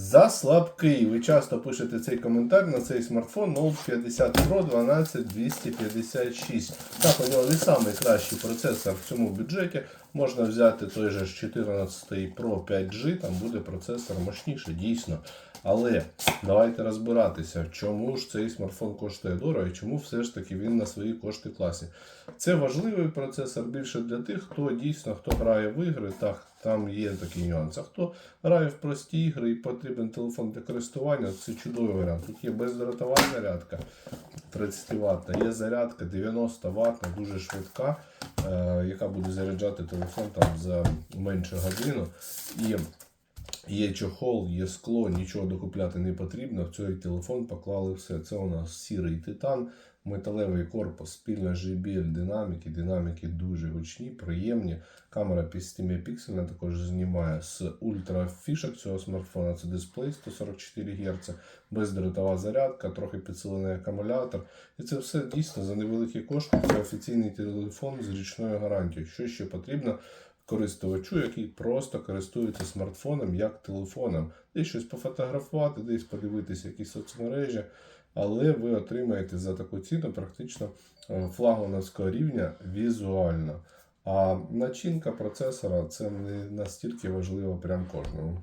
За слабкий. Ви часто пишете цей коментар на цей смартфон Note 50 Pro 12256. Так, у нього не самий кращий процесор в цьому бюджеті. Можна взяти той же 14 Pro 5G, там буде процесор мощніше, дійсно. Але давайте розбиратися, чому ж цей смартфон коштує дорого і чому все ж таки він на свої кошти класні. Це важливий процесор більше для тих, хто дійсно хто грає в ігри, так там є такий нюанс. А хто грає в прості ігри і потрібен телефон для користування, це чудовий варіант. Тут є бездротова зарядка 30 Вт, є зарядка 90 Вт, дуже швидка, е, яка буде заряджати телефон там за менше годину. І Є чохол, є скло, нічого докупляти не потрібно. В цей телефон поклали все. Це у нас сірий титан, металевий корпус, спільна JBL динаміки. Динаміки дуже гучні, приємні. Камера 50 мегапіксельна також знімає з ультрафішок цього смартфона. Це дисплей 144 Гц, бездротова зарядка, трохи підсилений акумулятор. І це все дійсно за невеликі кошти. Це офіційний телефон з річною гарантією. Що ще потрібно? Користувачу, який просто користується смартфоном як телефоном. Десь щось пофотографувати, десь подивитися якісь соцмережі, але ви отримаєте за таку ціну практично е, флагмановського рівня візуально. А начинка процесора це не настільки важливо прям кожному.